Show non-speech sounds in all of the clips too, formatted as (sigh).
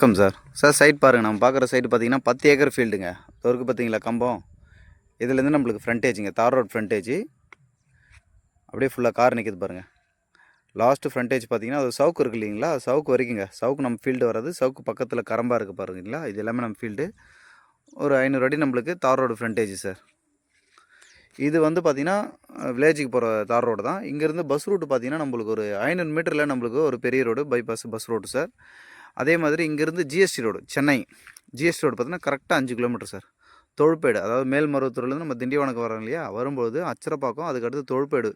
வணக்கம் sir. Sir side பாருங்கள் நம்ம பார்க்குற சைடு பார்த்தீங்கன்னா பத்து ஏக்கர் ஃபீல்டுங்க இருக்குது பார்த்தீங்களா கம்பம்? இதுலேருந்து நம்மளுக்கு ஃப்ரண்டேஜுங்க தார் ரோட் ஃப்ரண்டேஜ் அப்படியே ஃபுல்லாக கார் நிற்கிது பாருங்கள் லாஸ்ட்டு ஃப்ரண்டேஜ் பார்த்தீங்கன்னா அது சவுக்கு இருக்கு இல்லைங்களா? சவுக்கு வரைக்குங்க. சவுக்கு நம்ம ஃபீல்டு வர்றது சவுக்கு பக்கத்தில் கரம்பாக இருக்குது பாருங்களா? இது எல்லாமே நம்ம ஃபீல்டு ஒரு ஐநூறு அடி நம்மளுக்கு தார் ரோடு ஃப்ரண்டேஜ் சார். இது வந்து பார்த்திங்கன்னா வில்லேஜுக்கு போகிற தார் ரோடு தான். இங்கேருந்து பஸ் ரூட்டு பார்த்தீங்கன்னா நம்மளுக்கு ஒரு ஐநூறு மீட்டரில் நம்மளுக்கு ஒரு பெரிய road bypass bus road sir அதே மாதிரி இங்கேருந்து GST road Chennai. GST road பார்த்தீங்கன்னா கரெக்டாக அஞ்சு கிலோமீட்டர் சார் தொழுப்பேடு அதாவது மேல்மருவத்தூர்லேருந்து நம்ம திண்டிவனக்கு வரோம் இல்லையா? வரும்போது அச்சரப்பாக்கம் அதுக்கடுத்து தொழுப்பேடு.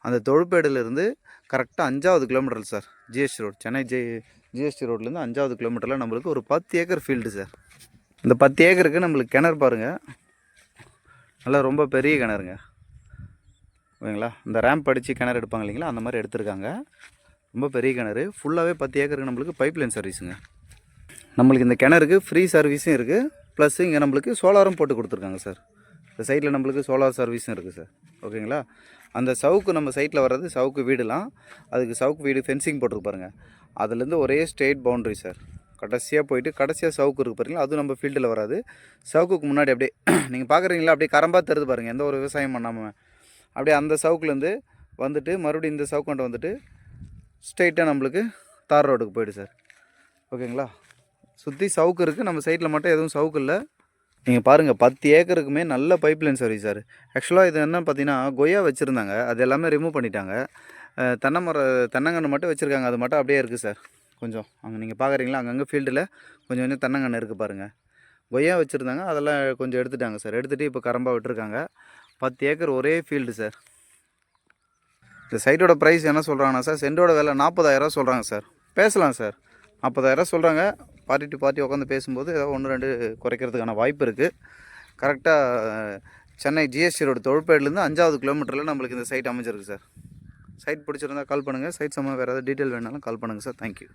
அந்த தொழுப்பேடுலேருந்து கரெக்டாக அஞ்சாவது kilometre sir GST road Chennai G GST ரோட்லேருந்து அஞ்சாவது கிலோமீட்டரில் நம்மளுக்கு ஒரு பத்து ஏக்கர் ஃபீல்டு சார் இந்த பத்து ஏக்கருக்கு நம்மளுக்கு கிணறு பாருங்கள் நல்லா ரொம்ப பெரிய கிணறுங்க. ஓகேங்களா? இந்த ரேம்ப் அடித்து கிணறு எடுப்பாங்க இல்லைங்களா? அந்த மாதிரி எடுத்திருக்காங்க. ரொம்ப பெரிய கிணறு. ஃபுல்லாகவே பத்து ஏக்கருக்கு நம்மளுக்கு பைப் லைன் சர்வீஸுங்க நம்மளுக்கு இந்த கிணறுக்கு ஃப்ரீ சர்வீஸும் இருக்குது ப்ளஸ் இங்கே நம்மளுக்கு சோலாரும் போட்டு கொடுத்துருக்காங்க சார் இந்த சைட்டில் நம்மளுக்கு சோலார் சர்வீஸும் இருக்குது சார் ஓகேங்களா அந்த சவுக்கு நம்ம சைட்டில் வர்றது சவுக்கு வீடுலாம். அதுக்கு சவுக்கு வீடு ஃபென்சிங் போட்டிருக்கு பாருங்கள் அதுலேருந்து ஒரே ஸ்டேட் பவுண்ட்ரி சார் கடைசியாக போயிட்டு கடைசியாக சவுக்கு இருக்குது பாருங்களா? அதுவும் நம்ம ஃபீல்டில் வராது. சவுக்குக்கு முன்னாடி அப்படியே (clears throat) நீங்கள் பார்க்குறீங்களா அப்படியே கரம்பாக தருது பாருங்கள் எந்த ஒரு விவசாயம் பண்ணாமல் அப்படியே அந்த சவுக்குலேருந்து வந்துட்டு மறுபடியும் இந்த சவுக்கண்ட வந்துட்டு ஸ்ட்ரெயிட்டாக நம்மளுக்கு தார் ரோடுக்கு போய்டு சார். ஓகேங்களா? சுற்றி சவுக்கு இருக்குது நம்ம சைட்டில் மட்டும் எதுவும் சவுக்கு இல்லை. நீங்கள் பாருங்கள் பத்து ஏக்கருக்குமே நல்ல பைப் லைன் சர்வீஸ் சார் ஆக்சுவலாக இது என்ன பார்த்தீங்கன்னா கொய்யா வச்சுருந்தாங்க. அது எல்லாமே ரிமூவ் பண்ணிட்டாங்க. தென்னை மர தென்னங்கன்று மட்டும் வச்சுருக்காங்க. அது மட்டும் அப்படியே இருக்குது சார். கொஞ்சம் அங்கே நீங்கள் பார்க்குறீங்களா அங்கங்கே ஃபீல்டில் கொஞ்சம் கொஞ்சம் தென்னங்கன்று இருக்குது பாருங்கள் கொய்யா வச்சுருந்தாங்க. அதெல்லாம் கொஞ்சம் எடுத்துட்டாங்க சார். எடுத்துகிட்டு இப்போ கரம்பாக விட்டுருக்காங்க. பத்து ஏக்கர் ஒரே ஃபீல்டு சார். இந்த சைட்டோட ப்ரைஸ் என்ன சொல்கிறாங்கன்னா சார் சென்டோட விலை நாற்பதாயிரரூவா சொல்கிறாங்க சார் பேசலாம் சார் நாற்பதாயிரரூவா சொல்கிறாங்க பார்ட்டி டு பார்ட்டி உட்காந்து பேசும்போது ஏதோ ஒன்று ரெண்டு குறைக்கிறதுக்கான வாய்ப்பு இருக்குது கரெக்டாக சென்னை ஜிஎஸ்டி ரோடு தொழிற்பேட்லேருந்து அஞ்சாவது கிலோமீட்டரில் நம்மளுக்கு இந்த சைட் அமைஞ்சிருக்கு சார் சைட் பிடிச்சிருந்தா கால் பண்ணுங்கள் சைட் சம்மந்தம் வேறு ஏதாவது டீட்டெயில் வேணாலும் கால் பண்ணுங்கள் சார் தேங்க்யூ